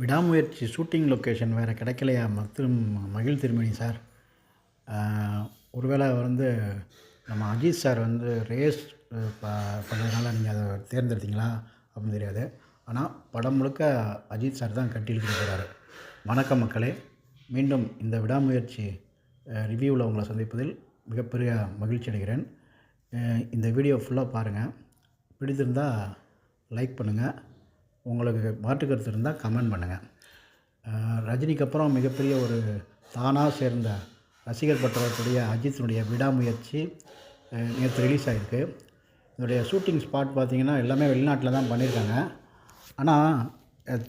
விடாமுயற்சி shooting location வேறு கிடைக்கலையா? மற்றும் மகிழ் திருமணி சார். ஒருவேளை வந்து நம்ம அஜித் சார் வந்து ரேஸ் ப பண்ணதுனால நீங்கள் அதை தேர்ந்தெடுத்தீங்களா? அப்படின்னு தெரியாது. ஆனால் படம் முழுக்க அஜித் சார் தான் கட்டியிருக்கிறாரு வணக்கம் மக்களே. மீண்டும் இந்த விடாமுயற்சி ரிவ்யூவில் உங்களை சந்திப்பதில் மிகப்பெரிய மகிழ்ச்சி அடைகிறேன். இந்த வீடியோ ஃபுல்லாக பாருங்கள் பிடித்திருந்தால் லைக் பண்ணுங்கள் உங்களுக்கு மாற்று கருத்து இருந்தால் கமெண்ட் பண்ணுங்கள் ரஜினிக்கு அப்புறம் மிகப்பெரிய ஒரு தானாக சேர்ந்த ரசிகர் பட்டவர்களுடைய அஜித்தினுடைய விடாமுயற்சி நேற்று ரிலீஸ் ஆகிருக்கு இதனுடைய ஷூட்டிங் ஸ்பாட் பார்த்திங்கன்னா எல்லாமே வெளிநாட்டில் தான் பண்ணியிருக்காங்க. ஆனால்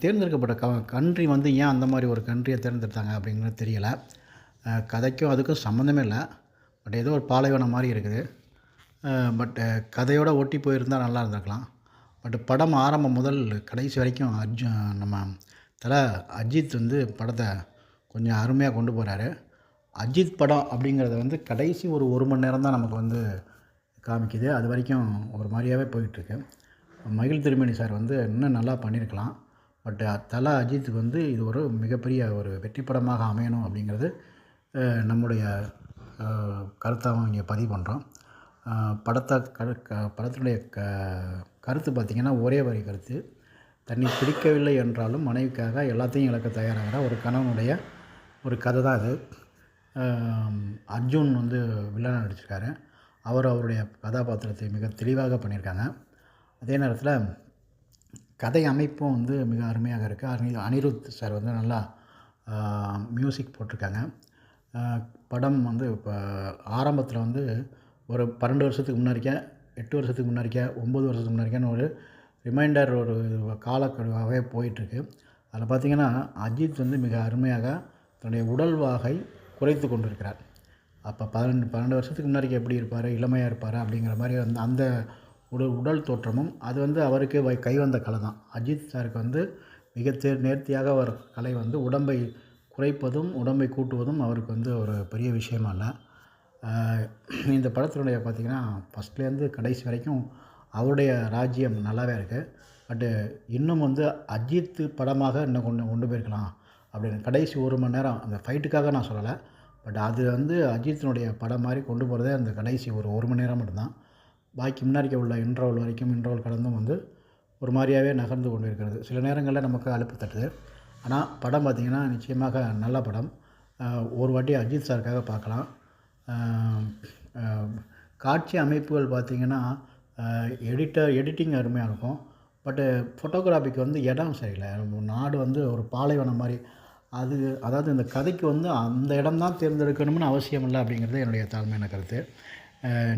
தேர்ந்தெடுக்கப்பட்ட க கண்ட்ரி வந்து ஏன் அந்த மாதிரி ஒரு கண்ட்ரியை தேர்ந்தெடுத்தாங்க அப்படிங்கிறது தெரியலை. கதைக்கும் அதுக்கும் சம்மந்தமே இல்லை. பட் ஏதோ ஒரு பாலைவனம் மாதிரி இருக்குது. பட் கதையோடு ஒட்டி போயிருந்தால் நல்லா இருந்திருக்கலாம். பட் படம் ஆரம்பம் முதல் கடைசி வரைக்கும் அர்ஜுன் நம்ம தலை அஜித் வந்து படத்தை கொஞ்சம் அருமையாக கொண்டு போகிறாரு அஜித் படம் அப்படிங்கிறத வந்து கடைசி ஒரு ஒரு மணி நேரம் தான் நமக்கு வந்து காமிக்குது. அது வரைக்கும் ஒரு மாதிரியாகவே போயிட்டுருக்கு. மகிழ் திருமணி சார் வந்து இன்னும் நல்லா பண்ணியிருக்கலாம் பட் தலை அஜித்துக்கு வந்து இது ஒரு மிகப்பெரிய ஒரு வெற்றி படமாக அமையணும் அப்படிங்கிறது நம்முடைய கருத்தாகவும் இங்கே பதிவு பண்ணுறோம் படத்தை கரு க படத்தினுடைய க கருத்து பார்த்திங்கன்னா ஒரே வரி கருத்து. தன்னை பிடிக்கவில்லை என்றாலும் மனைவிக்காக எல்லாத்தையும் இழக்க தயாராகிற ஒரு கணவனுடைய ஒரு கதை தான் அது. அர்ஜுன் வந்து வில்லனாக நடிச்சிருக்காரு. அவர் அவருடைய கதாபாத்திரத்தை மிக தெளிவாக பண்ணியிருக்காங்க. அதே நேரத்தில் கதை அமைப்பும் வந்து மிக அருமையாக இருக்குது அனி அனிருத் சார் வந்து நல்லா மியூசிக் போட்டிருக்காங்க. படம் வந்து இப்போ ஆரம்பத்தில் வந்து ஒரு பன்னெண்டு வருஷத்துக்கு முன்னாடிக்கே எட்டு வருஷத்துக்கு முன்னாடிக்கா ஒம்பது வருஷத்துக்கு முன்னாடிக்கான ஒரு ரிமைண்டர் ஒரு காலக்கெடுவாகவே போயிட்டுருக்கு. அதில் பார்த்திங்கன்னா அஜித் வந்து மிக அருமையாக தன்னுடைய உடல் வாகை குறைத்து கொண்டிருக்கிறார். அப்போ பதினெண்டு பன்னெண்டு வருஷத்துக்கு முன்னாடிக்கு எப்படி இருப்பார் இளமையாக இருப்பார் அப்படிங்கிற மாதிரி வந்து அந்த உடல் உடல் தோற்றமும் அது வந்து அவருக்கு வை கைவந்த கலை தான். அஜித் சாருக்கு வந்து மிக நேர்த்தியாக அவர் கலை வந்து உடம்பை குறைப்பதும் உடம்பை கூட்டுவதும் அவருக்கு வந்து ஒரு பெரிய விஷயமா இல்லை. இந்த படத்தினுடைய பார்த்திங்கன்னா ஃபஸ்ட்லேருந்து கடைசி வரைக்கும் அவருடைய ராஜ்யம் நல்லாவே இருக்குது பட்டு இன்னும் வந்து அஜித் படமாக இன்னும் கொண்டு கொண்டு போயிருக்கலாம் அப்படின்னு. கடைசி ஒரு மணி நேரம் அந்த ஃபைட்டுக்காக நான் சொல்லலை. பட் அது வந்து அஜித்தினுடைய படம் மாதிரி கொண்டு போகிறதே அந்த கடைசி ஒரு ஒரு மணி நேரம் மட்டும்தான். பாக்கி முன்னாடிக்க உள்ள இன்ட்ரோல் வரைக்கும் இன்ட்ரோல் கடந்தும் வந்து ஒரு மாதிரியாகவே நகர்ந்து கொண்டு இருக்கிறது. சில நேரங்களில் நமக்கு அலுப்பு தட்டுது. ஆனால் படம் பார்த்திங்கன்னா நிச்சயமாக நல்ல படம். ஒரு வாட்டி அஜித் சாருக்காக பார்க்கலாம். காட்சி அமைப்புகள் பார்த்திங்கன்னா எடிட்டர் எடிட்டிங் அருமையாக இருக்கும். பட்டு ஃபோட்டோகிராஃபிக்கு வந்து இடம் சரியில்லை. நாடு வந்து ஒரு பாலைவனம் மாதிரி. அது அதாவது இந்த கதைக்கு வந்து அந்த இடம் தான் தேர்ந்தெடுக்கணும்னு அவசியம் இல்லை அப்படிங்கிறது என்னுடைய தாழ்மையான கருத்து.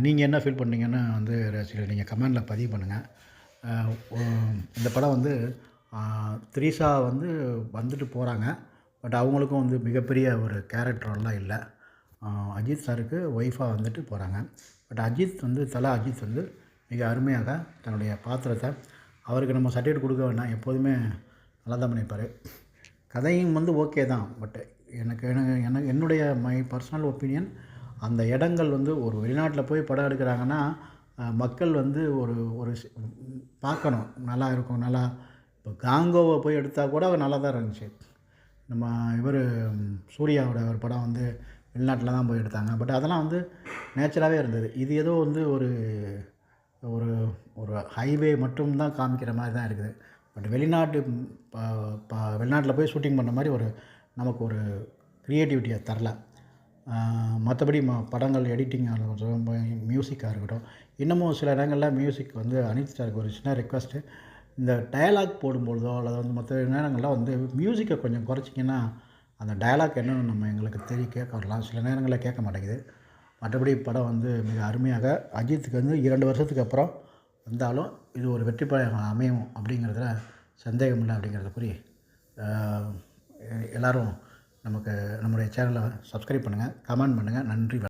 நீங்கள் என்ன ஃபீல் பண்ணீங்கன்னு வந்து ரசிகர்கள் நீங்கள் கமெண்டில் பதிவு பண்ணுங்கள் இந்த படம் வந்து த்ரீஷா வந்து வந்துட்டு போகிறாங்க பட் அவங்களுக்கும் வந்து மிகப்பெரிய ஒரு கேரக்டர்லாம் இல்லை. அஜித் சாருக்கு ஒய்ஃபாக வந்துட்டு போகிறாங்க பட் அஜித் வந்து தலா அஜித் வந்து மிக அருமையாக தன்னுடைய பாத்திரத்தை அவருக்கு நம்ம சர்டிஃபிகேட் கொடுக்க வேண்டாம். எப்போதுமே நல்லா தான் பண்ணியிருப்பார் கதையும் வந்து ஓகே தான். பட் எனக்கு எனக்கு எனக்கு என்னுடைய மை பர்சனல் ஒப்பீனியன் அந்த இடங்கள் வந்து ஒரு வெளிநாட்டில் போய் படம் எடுக்கிறாங்கன்னா மக்கள் வந்து ஒரு ஒரு பார்க்கணும். நல்லா இருக்கும் நல்லா இப்போ காங்கோவை போய் எடுத்தால் கூட நல்லா தான் இருந்துச்சு. நம்ம இவர் சூர்யாவோட ஒரு படம் வந்து வெளிநாட்டில் தான் போய் எடுத்தாங்க. பட் அதெல்லாம் வந்து நேச்சராகவே இருந்தது. இது ஏதோ வந்து ஒரு ஒரு ஒரு ஹைவே மட்டும் தான் காமிக்கிற மாதிரி தான் இருக்குது. பட் வெளிநாட்டு வெளிநாட்டில் போய் ஷூட்டிங் பண்ண மாதிரி ஒரு நமக்கு ஒரு க்ரியேட்டிவிட்டியை தரல. மற்றபடி ம படங்கள் எடிட்டிங்காக இருக்கட்டும் மியூசிக்காக இருக்கட்டும் இன்னமும் சில இடங்களில் மியூசிக் வந்து அனித் சாருக்கு ஒரு சின்ன ரெக்வஸ்ட்டு இந்த டயலாக் போடும்பொழுதோ அல்லது வந்து மற்ற நேரங்களில் வந்து மியூசிக்கை கொஞ்சம் குறைச்சிங்கன்னா அந்த டயலாக் என்னன்னு நம்ம எங்களுக்கு தெரிய கேட்க வரலாம். சில நேரங்களில் கேட்க மாட்டேங்குது. மற்றபடி படம் வந்து மிக அருமையாக அஜித்துக்கு வந்து இரண்டு வருஷத்துக்கு அப்புறம் வந்தாலும் இது ஒரு வெற்றி படம் அமையும் அப்படிங்கிறதுல சந்தேகம் இல்லை அப்படிங்கிறத கூறி எல்லோரும் நமக்கு நம்முடைய சேனலை சப்ஸ்கிரைப் பண்ணுங்கள் கமெண்ட் பண்ணுங்கள் நன்றி